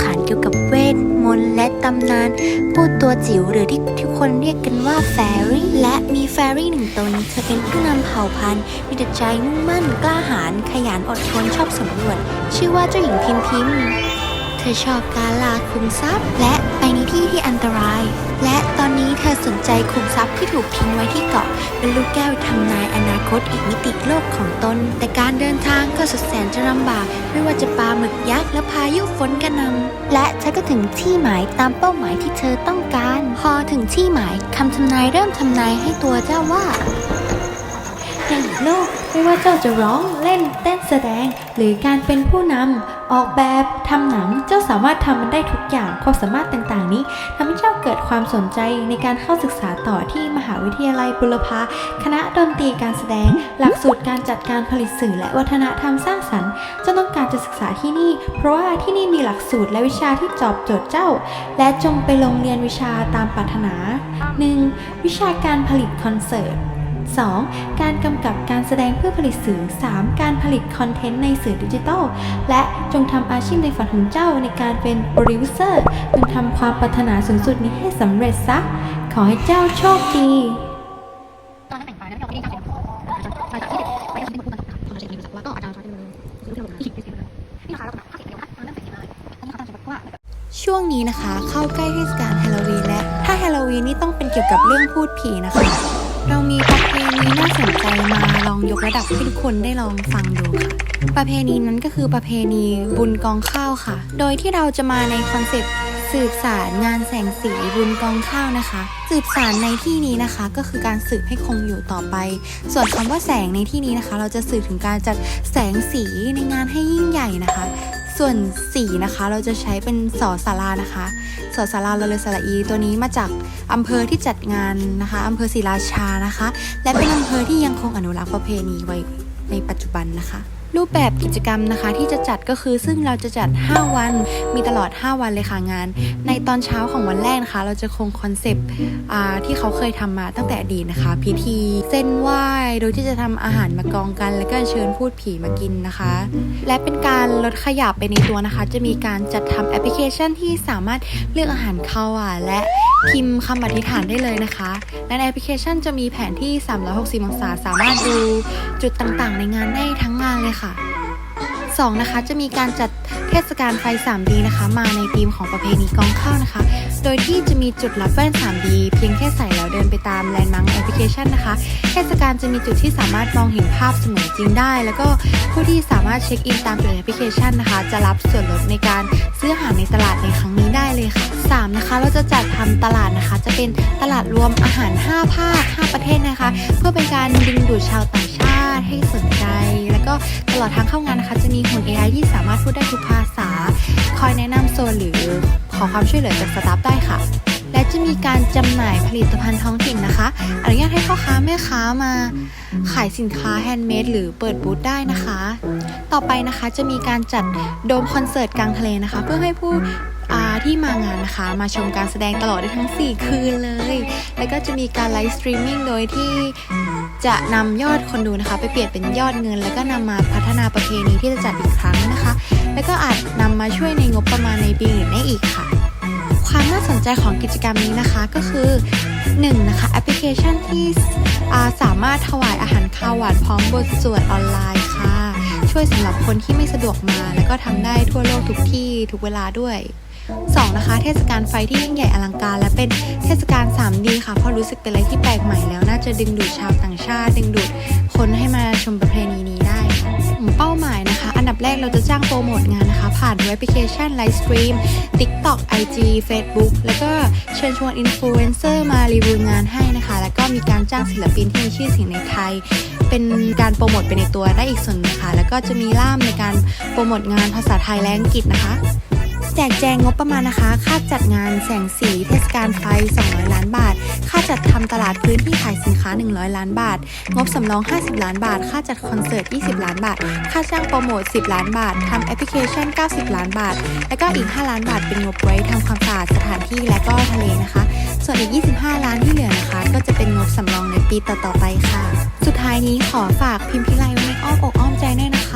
ขานเกี่ยวกับเวทมนต์และตำนานพูดตัวจิ๋วหรือที่ทุกคนเรียกกันว่าแฟรี่และมีแฟรี่หนึ่งตนเธอเป็นผู้นำเผ่าพันธุ์มีแต่ใจมุ่งมั่นกล้าหาญขยันอดทนชอบสำรวจ ชื่อว่าเจ้าหญิงพิมพิม ธอชอบการลาคุมทรัพย์ และไปในที่ที่อันตราย และตอนนี้เธอสนใจคุมทรัพย์ที่ถูกทิ้งไว้ที่เกาะเป็นลูกแก้วทำนายอนาคตอีกมิติโลกของตน แต่การเดินทางก็สุดแสนจะลำบาก ไม่ว่าจะปลาหมึกยักษ์และพายุฝนกระหนำและเธอก็ถึงที่หมายตามเป้าหมายที่เธอต้องการ พอถึงที่หมายคำทำนายเริ่มทำนายให้ตัวเจ้าว่าในโลก ไม่ว่าเจ้าจะร้องเล่นเต้นแสดง หรือการเป็นผู้นำออกแบบทำหนังเจ้าสามารถทำมันได้ทุกอย่างความสามารถต่างๆ นี้ทำให้เจ้าเกิดความสนใจในการเข้าศึกษาต่อที่มหาวิทยาลัยบุรพาคณะดนตรีการแสดง หลักสูตรการจัดการผลิตสื่อและวัฒนธรรมสร้างสรรค์เจ้าต้องการจะศึกษาที่นี่ เพราะว่าที่นี่มีหลักสูตรและวิชาที่ตอบโจทย์เจ้า และจงไปลงเรียนวิชาตามปรารถนา 1. วิชาการผลิตคอนเสิร์ต 2. การกำกับการแสดงเพื่อผลิตสื่อ 3. การผลิตคอนเทนต์ในสื่อดิจิทัล และจงทำอาชีพในฝันของเจ้าในการเป็นโปรดิวเซอร์จงทำความปรารถนาสูงสุดนี้ให้สำเร็จซะ ขอให้เจ้าโชคดีช่วงเลยอันนี้เขาตั้งใจว่าช่วงนี้นะคะ เข้าใกล้เทศกาลฮาโลวีนและถ้าฮาโลวีนนี่ต้องเป็นเกี่ยวกับเรื่องพูดผีนะคะ เรามีประเพณีน่าสนใจมาลองยกระดับให้ทุกคนได้ลองฟังดูค่ะ ประเพณีนั้นก็คือประเพณีบุญกองข้าวค่ะ โดยที่เราจะมาในคอนเซปต์สืบสารงานแสงสีบุญกองข้าวนะคะ สืบสารในที่นี้นะคะ ก็คือการสืบให้คงอยู่ต่อไป ส่วนคำว่าแสงในที่นี้นะคะ เราจะสื่อถึงการจัดแสงสีในงานให้ยิ่งใหญ่นะคะ ส่วนสีนะคะเราจะใช้เป็นสอสารานะคะสอสาราเราเลยสระอี ตัวนี้มาจากอำเภอที่จัดงานนะคะอำเภอศรีราชานะคะ และเป็นอำเภอที่ยังคงอนุรักษ์ประเพณีไว้ในปัจจุบันนะคะ รูปแบบกิจกรรมนะคะที่จะจัดก็คือซึ่งเราจะจัด 5 วัน มีตลอด 5 วันเลยค่ะงาน ในตอนเช้าของวันแรกนะคะ เราจะคงคอนเซปต์ที่เขาเคยทำมาตั้งแต่อดีตนะคะ พิธีเส้นไหว้โดยที่จะทำอาหารมากองกัน แล้วก็เชิญพูดผีมากินนะคะ และเป็นการลดขยะไปในตัวนะคะ จะมีการจัดทำแอปพลิเคชันที่สามารถเลือกอาหารเข้าวหวานและ พิมพ์คำอธิษฐานได้เลยนะคะ และในแอปพลิเคชันจะมีแผนที่ 360 องศาสามารถดูจุดต่างๆ ในงานได้ทั้งงานเลยค่ะ 2. นะคะจะมีการจัดเทศกาลไฟ 3D นะคะ มาในธีมของประเพณีกองข้าวนะคะ โดยที่จะมีจุดรับแว่น 3D เพียงแค่ใส่แล้วเดินไปตามแลนด์มาร์กแอปพลิเคชันนะคะ เทศกาลจะมีจุดที่สามารถมองเห็นภาพเสมือนจริงได้ แล้วก็ผู้ที่สามารถเช็คอินตามจุดแอปพลิเคชันนะคะ จะรับส่วนลดในการซื้ออาหารในตลาดในครั้งนี้ได้เลยค่ะ 3. นะคะ เราจะจัดทำตลาดนะคะ จะเป็นตลาดรวมอาหาร 5 ภาค 5 ประเทศนะคะ เพื่อเป็นการดึงดูดชาวต่างชาติให้สนใจ ตลอดทางเข้างานนะคะ จะมีหุ่น AI ที่สามารถพูดได้ทุกภาษา คอยแนะนำโซนหรือขอความช่วยเหลือจากสตาฟได้ค่ะ และจะมีการจำหน่ายผลิตภัณฑ์ท้องถิ่นนะคะ อนุญาตให้พ่อค้าแม่ค้ามาขายสินค้าแฮนด์เมดหรือเปิดบูธได้นะคะ ต่อไปนะคะจะมีการจัดโดมคอนเสิร์ตกลางทะเลนะคะ เพื่อให้ผู้ที่มางานนะคะ มาชมการแสดงตลอดได้ทั้ง 4 คืนเลย แล้วก็จะมีการไลฟ์สตรีมมิ่งโดยที่ จะนำยอดคนดูนะคะ ไปเปลี่ยนเป็นยอดเงิน แล้วก็นำมาพัฒนาประเพณีที่จะจัดอีกครั้งนะคะ แล้วก็อาจนำมาช่วยในงบประมาณในปีอื่นได้อีกค่ะ ความน่าสนใจของกิจกรรมนี้นะคะก็คือ 1. นะคะแอปพลิเคชันที่สามารถถวายอาหารข้าวหวานพร้อมบทสวดออนไลน์ค่ะ ช่วยสำหรับคนที่ไม่สะดวกมา แล้วก็ทำได้ทั่วโลกทุกที่ทุกเวลาด้วย 2. นะคะ เทศกาลไฟที่ยิ่งใหญ่อลังการ และเป็นเทศกาล 3D ค่ะ เพราะรู้สึกเป็นอะไรที่แปลกใหม่แล้ว น่าจะดึงดูดชาวต่างชาติ ดึงดูดคนให้มาชมประเพณีนี้ได้ค่ะเป้าหมายนะคะ อันดับแรกเราจะจ้างโปรโมทงานนะคะ ผ่านแอปพลิเคชันไลฟ์สตรีม TikTok IG Facebook แล้วก็เชิญชวนอินฟลูเอนเซอร์มารีวิวงานให้นะคะ แล้วก็มีการจ้างศิลปินที่มีชื่อเสียงในไทย เป็นการโปรโมทไปในตัวได้อีกส่วนหนึงค่ะแล้วก็จะมีล่ามในการโปรโมทงานภาษาไทยและอังกฤษนะคะ แจกแจงงบประมาณนะคะ ค่าจัดงานแสงสีเทศกาลไฟ 200 ล้านบาท ค่าจัดทำตลาดพื้นที่ขายสินค้า 100 ล้านบาท งบสำรอง 50 ล้านบาท ค่าจัดคอนเสิร์ต 20 ล้านบาท ค่าจ้างโปรโมท 10 ล้านบาททำแอปพลิเคชัน 90 ล้านบาท แล้วก็อีก 5 ล้านบาทเป็นงบไว้ทำความสะอาดสถานที่และก็ทะเลนะคะ ส่วนอีก 25 ล้านที่เหลือนะคะ ก็จะเป็นงบสำรองในปีต่อๆไปค่ะ สุดท้ายนี้ขอฝากพิมพ์พิไลไว้ในอ้อมอกอ้อมใจด้วยนะคะ